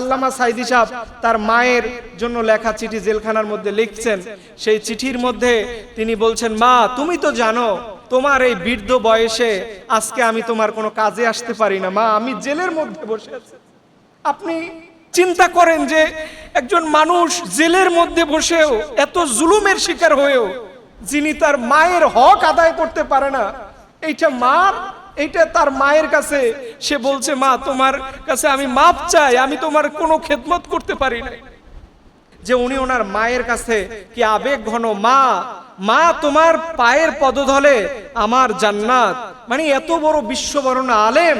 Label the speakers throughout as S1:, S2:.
S1: আল্লামা সাইদি সাহেব তার মায়ের জন্য লেখা চিঠি জেলখানার মধ্যে লিখছেন। সেই চিঠির মধ্যে তিনি বলছেন, মা, তুমি তো জানো, তোমার এই বৃদ্ধ বয়সে আজকে আমি তোমার কোনো কাজে আসতে পারি না। মা, আমি জেলের মধ্যে বসে আছি। আপনি চিন্তা করেন যে একজন মানুষ জেলের মধ্যে বসেও এত জুলুমের শিকার হয়েও যিনি তার মায়ের হক আদায় করতে পারে না, এইটা মার এইটা তার মায়ের কাছে। সে বলছে, মা, তোমার কাছে আমি মাপ চাই, আমি তোমার কোনো খেদমত করতে পারি না যে উনি ওনার মায়ের কাছে কি আবেগ ঘন, মা মা, তোমার পায়ের পদধলে আমার জান্নাত। মানে এত বড় বিশ্ববরণ আলেম,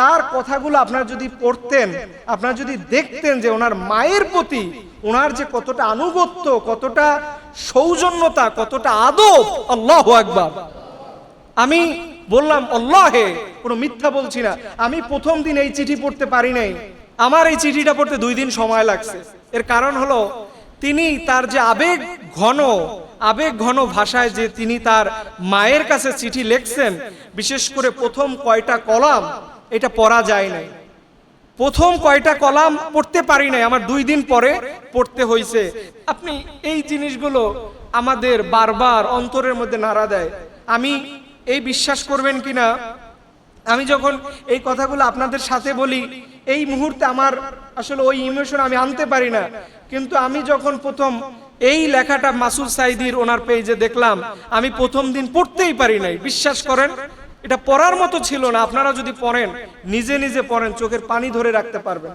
S1: তার কথাগুলো আপনার যদি পড়তেন, আপনার যদি দেখতেন যে ওনার মায়ের প্রতি ওনার যে কতটা আনুগত্য, কতটা সৌজন্যতা, কতটা আদব, আল্লাহ একবার আমি বললাম, আল্লাহে, কোনো মিথ্যা বলছি না। আমি প্রথম দিন এই চিঠি পড়তে পারি নাই। আমার এই চিঠিটা পড়তে দুই দিন সময় লাগছে। এর কারণ হলো, তিনি তার যে আবেগ ঘন আবেগ ঘন ভাষায় যে তিনি তার মায়ের কাছে চিঠি লিখছেন, বিশেষ করে প্রথম কয়টা কলাম, এটা পড়া যায় নাই। প্রথম কয়টা কলাম পড়তে পারি নাই, আমার দুই দিন পরে পড়তে হয়েছে আপনি এই জিনিসগুলো আমাদের বারবার অন্তরের মধ্যে নাড়া দেয়। আমি এই বিশ্বাস করবেন কিনা? আমি যখন এই কথাগুলো আপনাদের সাথে বলি, এই মুহূর্তে আমার আসলে ওই ইমোশন আমি আনতে পারি না। কিন্তু আমি যখন প্রথম এই লেখাটা মাসুদ সাইদির ওনার পেজে দেখলাম, আমি প্রথম দিন পড়তেই পারি নাই। বিশ্বাস করেন, এটা পড়ার মতো ছিল না। আপনারা যদি পড়েন, নিজে নিজে পড়েন, চোখের পানি ধরে রাখতে পারবেন।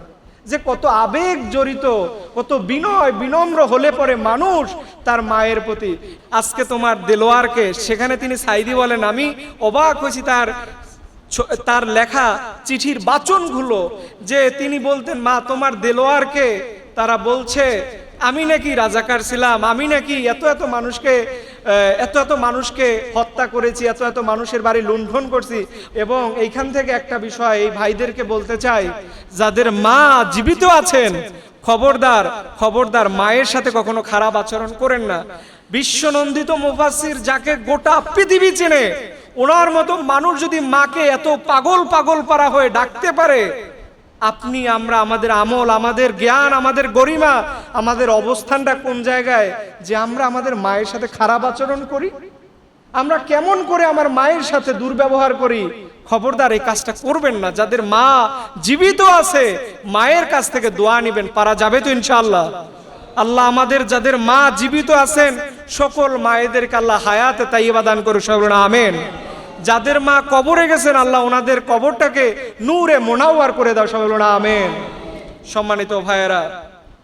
S1: যে কত আবেগ জড়িত, কত বিনয়, বিনম্র হলে পরে মানুষ তার মায়ের প্রতি। আজকে তোমার দেলোয়ারকে, সেখানে তিনি সাইদি বলেন, আমি অবাক হয়েছি তার তার লেখা চিঠির বাচনগুলো, যে তিনি বলতেন, মা, তোমার দেলোয়ারকে তারা বলছে, আমি নাকি রাজাকার ছিলাম, আমি নাকি এত এত মানুষকে এত এত মানুষকে হত্যা করেছি, এত এত মানুষের বাড়ি লুণ্ঠন করছি এবং এইখান থেকে একটা বিষয় এই ভাইদেরকে বলতে চাই, যাদের মা জীবিত আছেন, খবরদার খবরদার মায়ের সাথে কখনো খারাপ আচরণ করেন না। বিশ্বনন্দিত মুফাসির যাকে গোটা পৃথিবী চেনে, ওনার মতো মানুষ যদি মাকে এত পাগল পাগল পারা হয়ে ডাকতে পারে আপনি, আমরা, আমাদের আমল, আমাদের জ্ঞান, আমাদের গরিমা, আমাদের অবস্থানটা কোন জায়গায়? যে আমরা আমাদের মায়ের সাথে খারাপ আচরণ করি? আমরা কেমন করে আমার মায়ের সাথে দুর্ব্যবহার করি? খবরদার, এই কাজটা করবেন না। যাদের মা জীবিত আছে, মায়ের কাছ থেকে দোয়া নিবেন, পারা যাবে তো ইনশাআল্লাহ। আল্লাহ আমাদের, যাদের মা জীবিত আছেন, সকল মায়েদেরকে আল্লাহ হায়াতে তাইবা দান করে বলুন আমেন। যাদের মা কবরে গেছেন, আল্লাহ ওনাদের কবরটাকে নূরে মোনাওয়ার করে দাও, সবাই বলুন, আমেন। সম্মানিত ভাইয়েরা